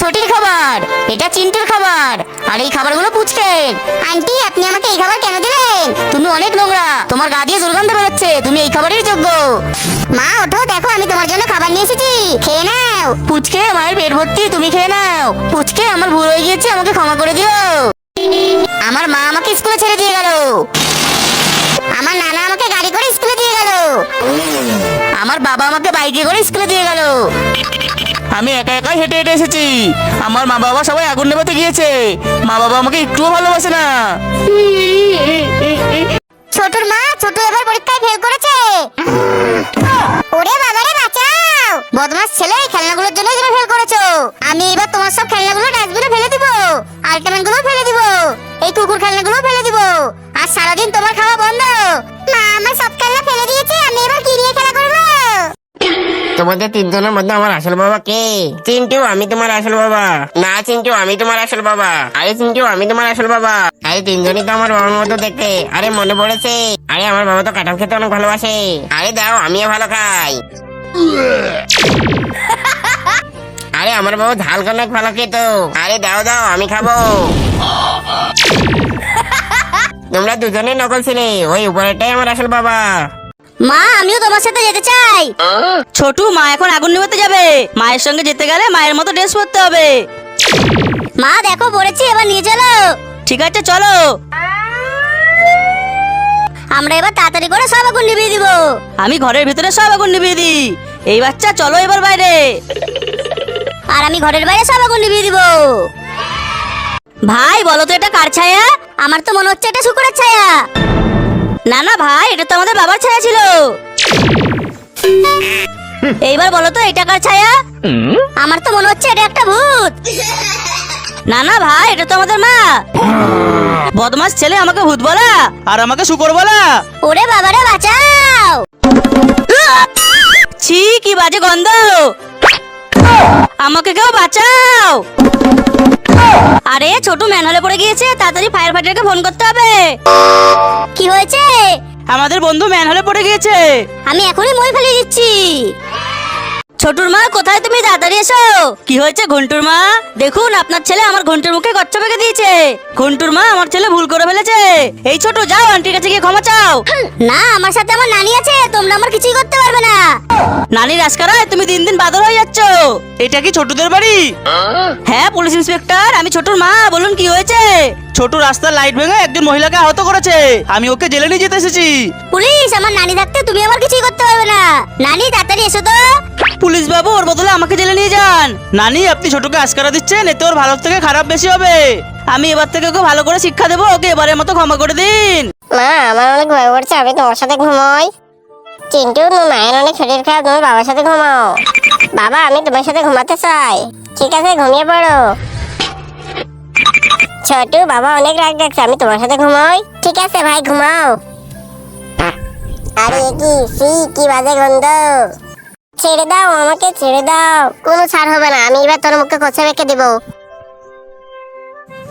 ছোটির খাবার এটা চিন্টুর খাবার আর এই খাবারগুলো পুচকে। আন্টি আপনি আমাকে এই খাবার কেন দিলেন? তুমি অনেক নোংরা তোমার গা দিয়ে দুর্গন্ধ বেরোচ্ছে তুমি এই খাবারের যোগ্য। মা ওঠো দেখো আমি তোমার জন্য খাবার নিয়ে এসেছি খেয়ে নাও। পুচকে মায়ের পেট ভর্তি তুমি খেয়ে নাও। পুচকে আমার ভুল হয়ে গিয়েছে আমাকে ক্ষমা করে দিও। আমার মা আমাকে স্কুলে ছেড়ে দিয়ে গেল। আমার নানা আমাকে গাড়ি করে স্কুলে দিয়ে গেল। আমার বাবা আমাকে বাইকে করে স্কুলে দিয়ে আমি একা একাই হেঁটে হেঁটে এসেছি। আমার মা বাবা সবাই আগুন নেভাতে গিয়েছে। মা বাবা আমাকে একটুও ভালোবাসে না। ছোটর মা, ছোট এবার পরীক্ষায় ফেল করেছে। ওরে বাবারে বাঁচাও! বদমাস ছেলে, খেলনাগুলোর জন্য তুমি ফেল করেছ। আমি এবার তোমার সব খেলনাগুলো ডাস্টবিনে ফেলে তোমাদের তিনজনের মধ্যে আমার আসল বাবা কে? চিন্টু, আমি তোমার আসল বাবা। না, চিন্টু, আমি তোমার আসল বাবা। আরে, চিন্টু, আমি তোমার আসল বাবা। আরে, তিনজনই তো আমার বাবার মতো দেখতে। আরে, মনে পড়েছে? আরে, আমার বাবা তো কাঁঠাল খেতে অনেক ভালোবাসে। আরে, দাও, আমিও ভালো খাই। আরে, আমার বাবা ঝাল অনেক ভালো খেত। আরে, দাও দাও, আমি খাব। তোমরা দুজনে নকল ছিলে। ওই, উপরেরটাই আমার আসল বাবা। মা আমিও তোমার সাথে যেতে চাই। ছোটু মা এখন আগুন নিভাতে যাবে। মায়ের সঙ্গে যেতে গেলে মায়ের মতো ড্রেস পরতে হবে। মা দেখো পড়েছি এবার নিয়ে চলো। ঠিক আছে চলো। আমরা এবার তাড়াতাড়ি করে সব আগুন নিভিয়ে দিব। আমি ঘরের ভিতরে সব আগুন নিভিয়ে দিই। এই বাচ্চা চলো এবার বাইরে। আর আমি ঘরের বাইরে সব আগুন নিভিয়ে দিব। ভাই বলো তো এটা কার ছায়া? আমার তো মনে হচ্ছে এটা শুকুরের ছায়া। না না ভাই, এটা তো আমাদের বাবার ছায়া ছিল। এইবার বলো তো, এটা কার ছায়া? আমার তো মনে হচ্ছে এটা একটা ভূত। না না ভাই, এটা তো আমাদের মা। বদমাস ছেলে আমাকে ভূত বলা, আর আমাকে শুকর বলা। ওরে বাবারে, বাঁচাও। ছি, কি বাজে গন্ধ। আমাকে কেউ বাঁচাও। আরে ছোট ম্যানহলে পড়ে গিয়েছে তাড়াতাড়ি ফায়ার ফাইটারকে ফোন করতে হবে। কি হয়েছে? আমাদের বন্ধু ম্যানহলে পড়ে গিয়েছে। আমি এখনই মই ফেলে দিচ্ছি। ছোটুর মা কোথায় তুমি? তাড়াতাড়ি এসো। কি হয়েছে ঘন্টুর মা? দেখুন আপনার ছেলে আমার ঘন্টুর মুখে কচ্ছ পেকে দিয়েছে। ঘন্টুর মা আমার ছেলে ভুল করে ফেলেছে। এই ছোট যাও আন্টির কাছে গিয়ে ক্ষমা চাও। না আমার সাথে আমার নানি আছে তোমরা আমার কিছুই করতে পারবে না। নানির আজকারায় তুমি দিন দিন বাদর হয়ে যাচ্ছ। এটা কি ছোটদের বাড়ি? হ্যাঁ পুলিশ ইন্সপেক্টর আমি ছোটুর মা বলুন কি হয়েছে? ছোট রাস্তার লাইট ভেঙে একজন মহিলাকে আহত করেছে। আমি ওকে জেলে নিয়ে যেতে এসেছি। পুলিশ আমার নানি থাকতে তুমি আমার কিছুই করতে পারবে না। নানি তাড়াতাড়ি এসো তো। পুলিশ বাবু ওর বদলে আমাকে জেলে নিয়ে যান। নানি আপনি ছোটকে আজকারা দিচ্ছেন এতে ওর ভালো থেকে খারাপ বেশি হবে। আমি এবার থেকে ওকে ভালো করে শিক্ষা দেবো ওকে এবারের মতো ক্ষমা করে দিন। মা আমার অনেক ভয় করছে আমি তোমার সাথে ঘুমাই। চিন্টু তোমার মায়ের অনেক শরীর খারাপ তুমি বাবার সাথে ঘুমাও। বাবা আমি তোমার সাথে ঘুমাতে চাই। ঠিক আছে ঘুমিয়ে পড়ো। ছোটু বাবা অনেক রাগ ডাকছে আমি তোমার সাথে ঘুমাই। ঠিক আছে ভাই ঘুমাও। আরে কি সি কি বাজে গন্ধ? ছেড়ে দাও আমাকে ছেড়ে দাও। কোনো ছাড় হবে না আমি এবার তোর মুখে কষে রেখে দেবো।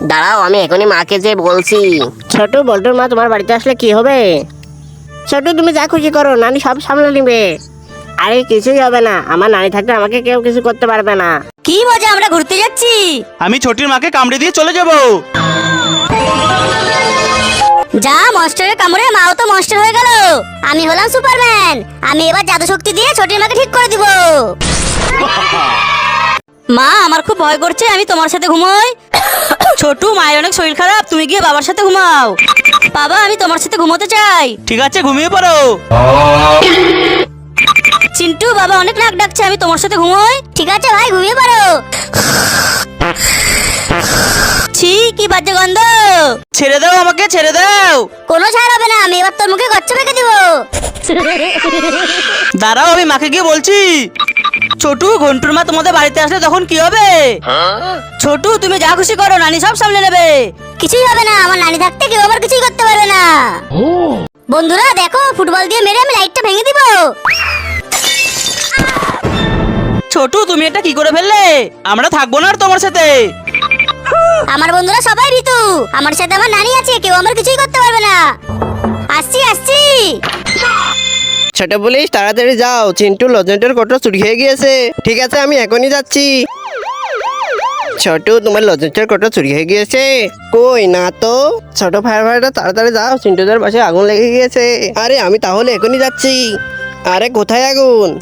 দাঁড়াও আমি এখনই মাকে যে বলছি। ছোট বল্টুর মা তোমার বাড়িতে আসলে কি হবে? ছোট তুমি যা খুশি করো নানি সব সামলে নিবে। আরে কিছুই হবে না আমার নানি থাকলে আমাকে কেউ কিছু করতে পারবে না। কি মজা আমরা ঘুরতে যাচ্ছি? আমি ছোটির মাকে কামড়ে দিয়ে চলে যাব। যা মস্টারের কামড়ে মাও তো মস্টার হয়ে গেল। আমি হলাম সুপারম্যান আমি এবার জাদু শক্তি দিয়ে ছোটির মাকে ঠিক করে দিব। মা আমার খুব ভয় করছে আমি তোমার সাথে ঘুমোই। ছোটু মায়ের অনেক শরীর খারাপ তুমি গিয়ে বাবার সাথে ঘুমাও। বাবা আমি তোমার সাথে ঘুমোতে চাই। ঠিক আছে ঘুমিয়ে পড়ো। চিন্টু বাবা অনেক নাক ডাকছে আমি তোমার সাথে ঘুমোই। ঠিক আছে ভাই ঘুমিয়ে পড়ো। ছি কি বাজে গন্ধ। ছেড়ে দাও আমাকে ছেড়ে দাও। কোনো ছাড় হবে না আমি এবার তোর মুখে গচ্ছ পেকে দিব। দাঁড়াও আমি মাকে গিয়ে বলছি। ছোটু ঘন্টুর মা তোমাদের বাড়িতে আসলে তখন কি হবে? ছোটু তুমি যা খুশি করো নানি সব সামলে নেবে। কিছুই হবে না আমার নানি থাকতে কেউ আমার কিছুই করতে পারবে না। বন্ধুরা দেখো ফুটবল দিয়ে মেরে আমি লাইটটা ভেঙে দিব। ছোটু তুমি এটা কি করে ফেললে? আমরা থাকব না আর তোমার সাথে। আমার বন্ধুরা সবাই ঋতু। আমার সাথে আমার নানি আছে, কেউ আমার কিছুই করতে পারবে না। আসছি আসছি। ছোট পুলিশ, তাড়াতাড়ি যাও। চিন্টু লজেন্টের কোটো চুরি হয়ে গিয়েছে। ঠিক আছে, আমি এখনই যাচ্ছি। ছোট, তোমার লজেন্সের কটা চুরি হয়ে গিয়েছে। কই না তো? ছোট ফায়ার ফায়ারটা তাড়াতাড়ি যাও। চিন্টুদের পাশে আগুন লেগে গিয়েছে। আরে, আমি তাহলে এখনই যাচ্ছি। আরে, কোথায় আগুন?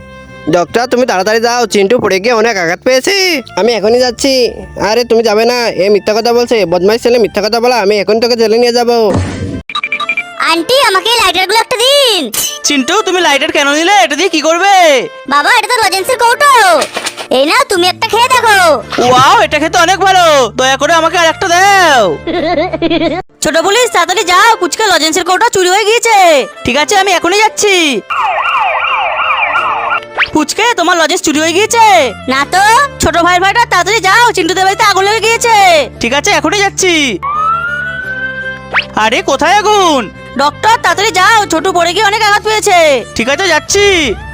ডক্টর তুমি তাড়াতাড়ি যাও চিন্টু পড়ে গিয়ে অনেক আঘাত পেয়েছে। আমি এখনই যাচ্ছি। আরে তুমি যাবে না এ মিথ্যা কথা বলছে বদমাইশ ছেলে মিথ্যা কথা বলা আমি এখন তোকে জেলে নিয়ে যাব। আন্টি আমাকে লাইটারগুলো একটা দিন। চিন্টু তুমি লাইটার কেন নিলে? এটা দিয়ে কি করবে? বাবা এটা তো লজেন্সের কৌটো। এই না তুমি একটা খেয়ে দেখো। ওয়াও এটা খেতে অনেক ভালো। দয়া করে আমাকে আর একটা দাও। ছোট পুলিশ তাড়াতাড়ি যাও পুচকা লজেন্সের কৌটা চুরি হয়ে গিয়েছে। ঠিক আছে আমি এখনই যাচ্ছি। পুচকে তোমার লজেন্স চুরি হয়ে গিয়েছে। না তো ছোট ভাই ভাইটা তাড়াতাড়ি যাও চিন্টুদের বাড়িতে আগুন লেগে গিয়েছে। ঠিক আছে এখনই যাচ্ছি। আরে কোথায় আগুন? ডক্টর তাড়াতাড়ি যাও ছোট পড়ে গিয়ে অনেক আঘাত পেয়েছে। ঠিক আছে যাচ্ছি।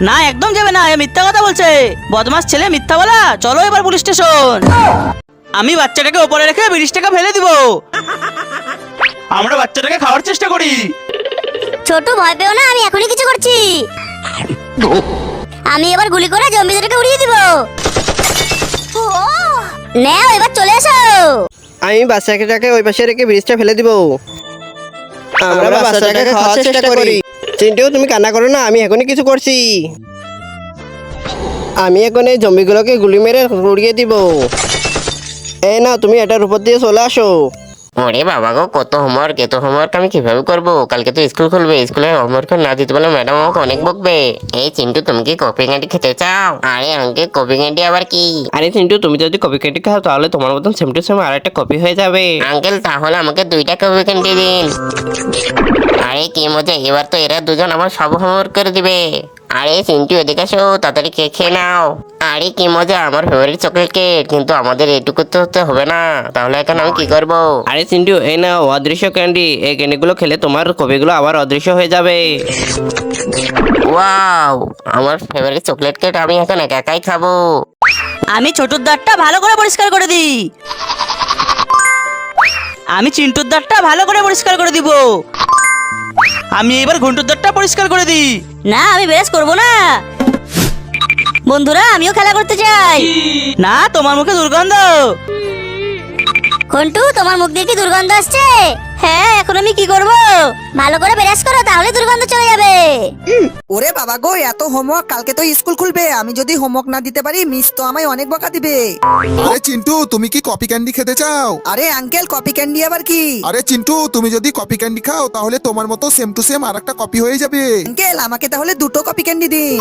না একদম যাবে না এ মিথ্যা কথা বলছে। বদমাস ছেলে মিথ্যা বলা। চলো এবার পুলিশ স্টেশন। আমি বাচ্চাটাকে ওপরে রেখে ব্রিজটাকে ফেলে দিব। আমরা বাচ্চাটাকে খাওয়ার চেষ্টা করি। ছোট ভয় পেও না আমি এখনই কিছু করছি। আমি এবার গুলি করে জম্বিদেরকে উড়িয়ে দিব। নেও এবার চলে এসো। আমি বাচ্চাটাকে ওই পাশে রেখে ব্রিজটা ফেলে দিব। আমরা বাচ্চাটাকে খাওয়ার চেষ্টা করি। চিন্টু তুমি কান্না করো না আমি এখনই কিছু করছি। আমি এখন এই জম্বিগুলোকে গুলি মেরে উড়িয়ে দিব। এই না তুমি এটার উপর দিয়ে চলে আসো। ওরে বাবা গো কত হোমওয়ার্ক এত হোমওয়ার্ক আমি কীভাবে করব? কালকে তো স্কুল খুলবে স্কুলে হোমওয়ার্ক না দিতে পারলে ম্যাডাম আমাকে অনেক বকবে। এই চিন্টু তুমি কি কপি ক্যান্ডি খেতে চাও? আরে আঙ্কে কপি ক্যান্ডি আবার কি? আরে চিন্টু তুমি যদি কপি কেটে খাও তাহলে তোমার মতন সেম টু সেম আর একটা কপি হয়ে যাবে। আঙ্কেল তাহলে আমাকে দুইটা কপি ক্যান্ডি দিন। আরে কি মজা এবার তো এরা দুজন আমার সব হোমওয়ার্ক করে দিবে। আরে চিন্টু এদিকে আসো তাড়াতাড়ি কেক খেয়ে নাও। আরে কি মজা আমার ফেভারিট চকলেট কেক কিন্তু আমাদের এটুকু তো হতে হবে না। তাহলে এখন আমি কি করব? আরে চিন্টু এই না অদৃশ্য ক্যান্ডি এই ক্যান্ডিগুলো খেলে তোমার কবিগুলো আবার অদৃশ্য হয়ে যাবে। ওয়াও আমার ফেভারিট চকলেট কেক আমি এখন একা একাই খাব। আমি ছোটুর দাঁতটা ভালো করে পরিষ্কার করে দিই। আমি চিন্টুর দাঁতটা ভালো করে পরিষ্কার করে দিব। আমি এবার ঘন্টুর দরটা পরিষ্কার করে দিই। না আমি বেশ করব না। বন্ধুরা আমিও খেলা করতে চাই। না তোমার মুখে দুর্গন্ধ। খন্টু তোমার মুখ দিয়ে কি দুর্গন্ধ আসছে? হ্যাঁ এখন আমি কি করব? ভালো করে ব্রাশ করো তাহলে দুর্গন্ধ চলে যাবে। ওরে বাবা গো এত হোমওয়ার্ক কালকে তো স্কুল খুলবে। আমি যদি হোমওয়ার্ক না দিতে পারি মিস তো আমায় অনেক বকা দিবে। আরে চিন্টু তুমি কি কপি ক্যান্ডি খেতে চাও? আরে আঙ্কেল কপি ক্যান্ডি আবার কি? আরে চিন্টু তুমি যদি কপি ক্যান্ডি খাও তাহলে তোমার মতো সেম টু সেম আরেকটা কপি হয়ে যাবে। আঙ্কেল আমাকে তাহলে দুটো কপি ক্যান্ডি দিন।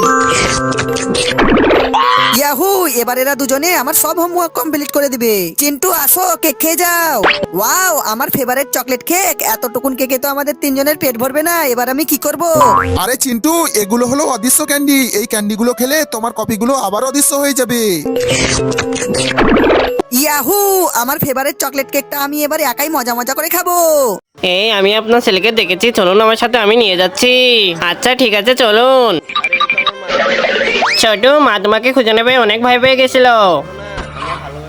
ইয়াহু এবার এরা দুজনে আমার সব হোমওয়ার্ক কমপ্লিট করে দিবে। চিন্টু আসো কেক খেয়ে যাও। ওয়াও আমার ফেভারিট চকলেট কেক এতটুকুন কেকে তো আমাদের তিনজনের পেট ভরবে না। এবার আমি কি করব? আরে চিন্টু এগুলো হলো অদৃশ্য ক্যান্ডি এই ক্যান্ডিগুলো খেলে তোমার কপিগুলো আবার অদৃশ্য হয়ে যাবে। ইয়াহু আমার ফেভারিট চকলেট কেকটা আমি এবার একাই মজা মজা করে খাব। এই আমি আপনার ছেলেকে দেখেছি। চলুন আমার সাথে আমি নিয়ে যাচ্ছি। আচ্ছা ঠিক আছে চলুন। ছোট মা তোমাকে খুঁজে নেবে অনেক ভয় পেয়ে গেছিল।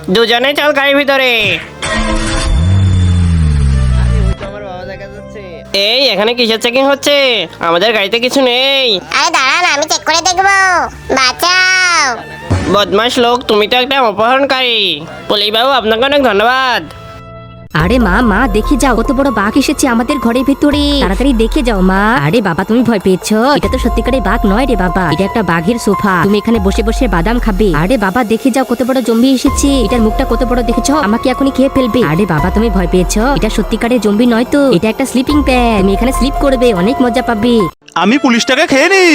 দুজনে চল গাড়ির ভিতরে। এই এখানে কিসের চেকিং হচ্ছে? আমাদের গাড়িতে কিছু নেই। আরে দাঁড়ান আমি চেক করে দেখব। বাঁচাও। বদমাস লোক তুমি তো একটা অপহরণকারী। পুলিশ বাবু আপনাকে অনেক ধন্যবাদ। আরে মা মা, দেখে যাও, কত বড় বাঘ এসেছে আমাদের ঘরের ভেতরে। তাড়াতাড়ি দেখে যাও, মা। আরে বাবা, তুমি ভয় পেয়েছ? এটা তো সত্যিকারের বাঘ নয় রে বাবা। এটা একটা বাঘের সোফা। তুমি এখানে বসে বসে বাদাম খাবে। আরে বাবা, দেখে যাও, কত বড় জম্বি এসেছে। এটার মুখটা কত বড় দেখেছ? আমাকে এখনই খেয়ে ফেলবে। আরে বাবা, তুমি ভয় পেয়েছ? এটা সত্যিকারের জম্বি নয় তো। এটা একটা স্লিপিং প্যাড তুমি এখানে স্লিপ করবে, অনেক মজা পাবে। আমি পুলিশটাকে খেয়ে নি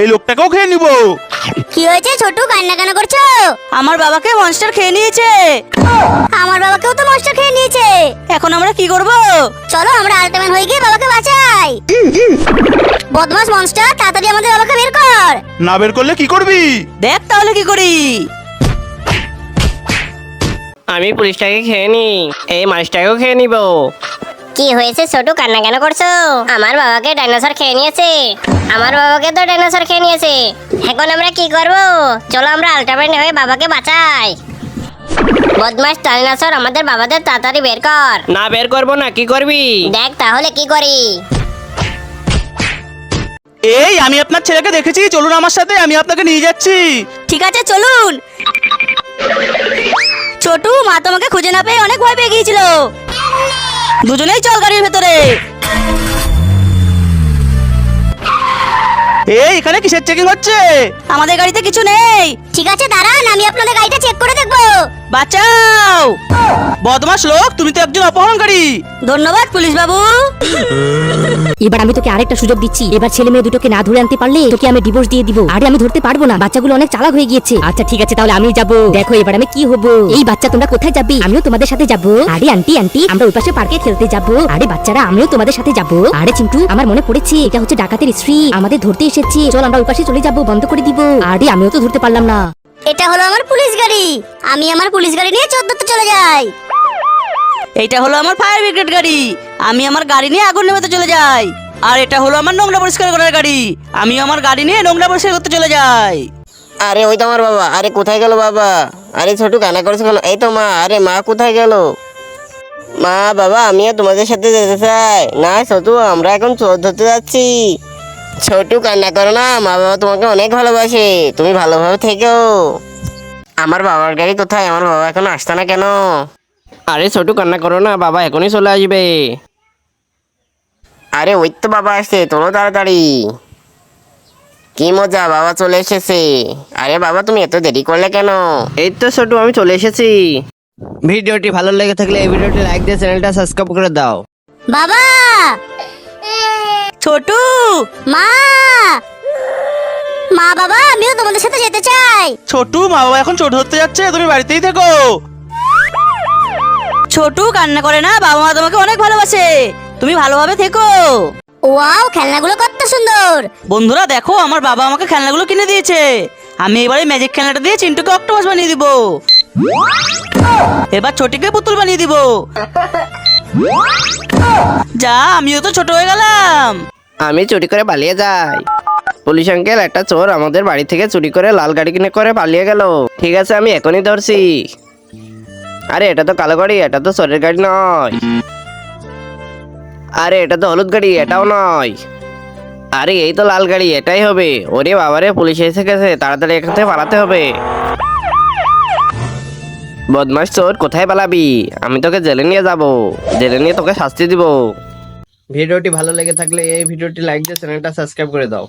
এই লোকটাকেও খেয়ে নিবো। কি হয়েছে ছোটু কান্না কেন করছ? আমার বাবাকে মনস্টার খেয়ে নিয়েছে। আমার বাবাকেও তো মশটা খেয়ে নিয়েছে। এখন আমরা কি করব? চলো আমরা আলটাম্যান হয়ে গিয়ে বাবাকে বাঁচাই। বদমাস মনস্টার তাড়াতাড়ি আমাদের বাবাকে বের কর। না বের করলে কি করবি? দেখ তাহলে কি করি। আমি পুলিশটাকে খেয়ে নি এই মাছটাকেও খেয়ে নিব। কি হয়েছে ছোটু কান্না কেন করছ? আমার বাবাকে ডাইনোসর খেয়ে নিয়েছে। আমার বাবাকে তো ডাইনোসর খেয়ে নিয়েছে। এখন আমরা কি করব? চলো আমরা আলটারনেট হয়ে বাবাকে বাঁচাই। বদমাস ডাইনোসর আমাদের বাবাদের তাড়াতাড়ি বের কর। না বের করব না কি করবি? দেখ তাহলে কি করি। এই আমি আপনার ছেলেকে দেখেছি চলুন আমার সাথে আমি আপনাকে নিয়ে যাচ্ছি। ঠিক আছে চলুন। ছোটু মা তোমাকে খুঁজে না পেয়ে অনেক ভয় পেয়ে গিয়েছিল। দুজনেই চল গাড়ির ভেতরে। এই এখানে কিসের চেকিং হচ্ছে? আমাদের গাড়িতে কিছু নেই। ঠিক আছে দাঁড়ান আমি আপনাদের গাড়িটা চেক করে দেখব। বাঁচাও। বদমাস লোক তুমি তো একজন অপহরণকারী। ধন্যবাদ পুলিশ বাবু এবার আমি তোকে আরেকটা সুযোগ দিচ্ছি। এবার ছেলে মেয়ে দুটোকে না ধরে আনতে পারলে তোকে আমি ডিভোর্স দিয়ে দিব। আরে আমি ধরতে পারব না। বাচ্চাগুলো অনেক চালাক হয়ে গিয়েছে। আচ্ছা ঠিক আছে, তাহলে আমি যাব। দেখো, এবার আমি কি হব? এই বাচ্চা তোমরা কোথায় যাবে? আমিও তোমাদের সাথে যাব। আরে, আন্টি আন্টি, আমরা ওই পাশে পার্কে খেলতে যাব। আরে, বাচ্চারা, আমিও তোমাদের সাথে যাব। আরে, চিন্টু, আমার মনে পড়েছে, এটা হচ্ছে ডাকাতের স্ত্রী। আমাদের ধরতে এসেছে। চল, আমরা ওই পাশে চলে যাব, বন্ধ করে দিব। আরে, আমিও তো ধরতে পারলাম না। এটা হলো আমার পুলিশ গাড়ি। আমি আমার পুলিশ গাড়ি নিয়ে চোদ্দতে চলে যাই। এইটা হলো আমার ফায়ার ব্রিগেড গাড়ি। আমি আমার গাড়ি নিয়ে আগুন নেভাতে চলে যাই। আর এটা হলো আমার নোংরা পরিষ্কার করার গাড়ি। আমি আমার গাড়ি নিয়ে নোংরা পরিষ্কার করতে চলে যাই। আরে ওই তো আমার বাবা। আরে কোথায় গেল বাবা? আরে ছোট কানা করেছে কেন? এই তো মা। আরে মা কোথায় গেল? মা, বাবা, আমিও তোমাদের সাথে যেতে চাই। না, ছোটু, আমরা এখন চোর ধরতে যাচ্ছি। ছোটু, কান্না করো না। মা বাবা তোমাকে অনেক ভালোবাসে। তুমি ভালোভাবে থেকো আমার বাবার গাড়ি কোথায়? আমার বাবা এখন আসছে না কেন? আরে ছোটু কান্না করো না বাবা এখনই চলে আসবে। আরে ওই তো বাবা আসছে তোলো তাড়াতাড়ি। কি মজা বাবা চলে এসেছে। আরে বাবা তুমি এত দেরি করলে কেন? এই তো ছোটু আমি চলে এসেছি। ভিডিওটি ভালো লেগে থাকলে এই ভিডিওটি লাইক দিয়ে চ্যানেলটা সাবস্ক্রাইব করে দাও। বাবা! ছোটু! মা! মা বাবা আমিও তোমাদের সাথে যেতে চাই। ছোটু মা বাবা এখন ছোট হতে যাচ্ছে তুমি বাড়িতেই থেকো। ছোটু কান্না করে না বাবা মা তোমাকে অনেক ভালোবাসে। তুমি ভালোভাবে থেকো। ওয়াও খেলনাগুলো কত সুন্দর। বন্ধুরা দেখো আমার বাবা আমাকে খেলনাগুলো কিনে দিয়েছে। আমি এবারে ম্যাজিক খেলনাটা দিয়ে চিন্টুকে অক্টোপাস বানিয়ে দিব। এবার ছোটিকে পুতুল বানিয়ে দিব। যা আমিও তো ছোট হয়ে গেলাম। আমি চুরি করে পালিয়ে যাই। পুলিশ আঙ্কেল একটা চোর আমাদের বাড়ি থেকে চুরি করে লাল গাড়ি কিনে করে পালিয়ে গেল। ঠিক আছে আমি এখনই ধরছি। আরে, এটা তো কালো গাড়ি, এটা তো চোরের গাড়ি নয়। আরে, এটা তো হলুদ গাড়ি, এটাও নয়। আরে, এই তো লাল গাড়ি, এটাই হবে। ওরে বাবারে, পুলিশ এসে গেছে, তাড়াতাড়ি এখান থেকে পালাতে হবে। বদমাস চোর, কোথায় পালাবি? আমি তোকে জেলে নিয়ে যাব। জেলে নিয়ে তোকে শাস্তি দিব। ভিডিওটি ভালো লেগে থাকলে এই ভিডিওটি লাইক দিয়ে চ্যানেলটা সাবস্ক্রাইব করে দাও।